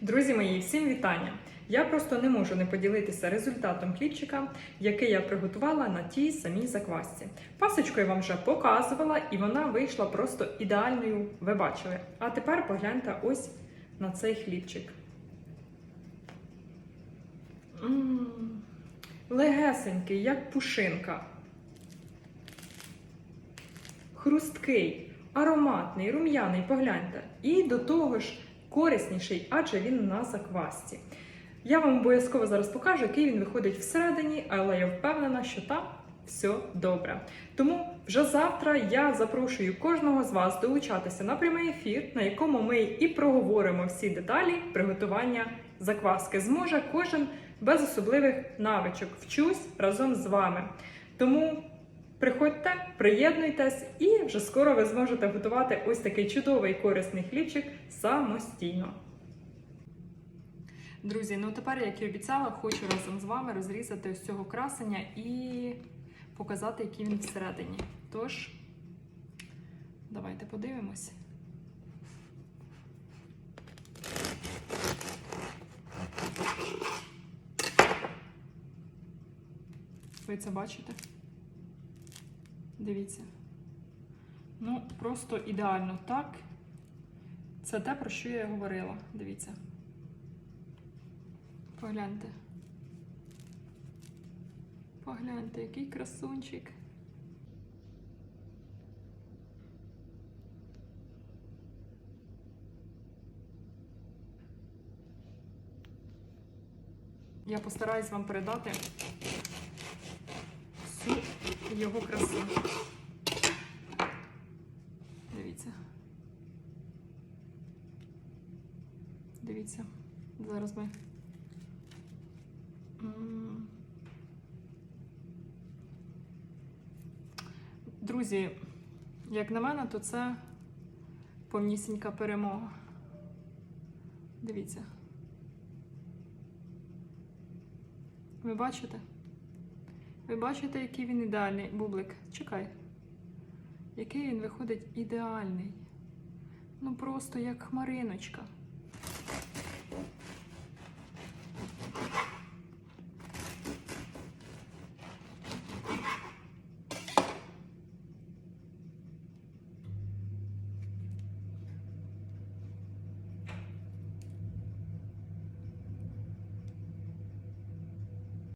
Друзі мої, всім вітання! Я просто не можу не поділитися результатом хлібчика, який я приготувала на тій самій заквасці. Пасочку я вам вже показувала, і вона вийшла просто ідеальною, ви бачили. А тепер погляньте ось на цей хлібчик. М, Легесенький, як пушинка. Хрусткий, ароматний, рум'яний, погляньте. І до того ж корисніший, адже він на заквасці. Я вам обов'язково зараз покажу, який він виходить всередині, але я впевнена, що там все добре. Тому вже завтра я запрошую кожного з вас долучатися на прямий ефір, на якому ми і проговоримо всі деталі приготування закваски. Зможе кожен без особливих навичок. Вчусь разом з вами. Тому приходьте, приєднуйтесь, і вже скоро ви зможете готувати ось такий чудовий корисний хлібчик самостійно. Друзі, ну тепер, як і обіцяла, хочу разом з вами розрізати ось цього красення і показати, який він всередині. Тож, давайте подивимось. Ви це бачите? Дивіться. Ну, просто ідеально так. Це те, про що я говорила. Дивіться. Погляньте. Погляньте, який красунчик. Я постараюсь вам передати його красу. Дивіться. Дивіться. Зараз ми. Друзі, як на мене, то це повнісінька перемога. Дивіться. Ви бачите? Ви бачите, який він ідеальний бублик. Чекай. Який він виходить ідеальний. Ну просто як хмариночка.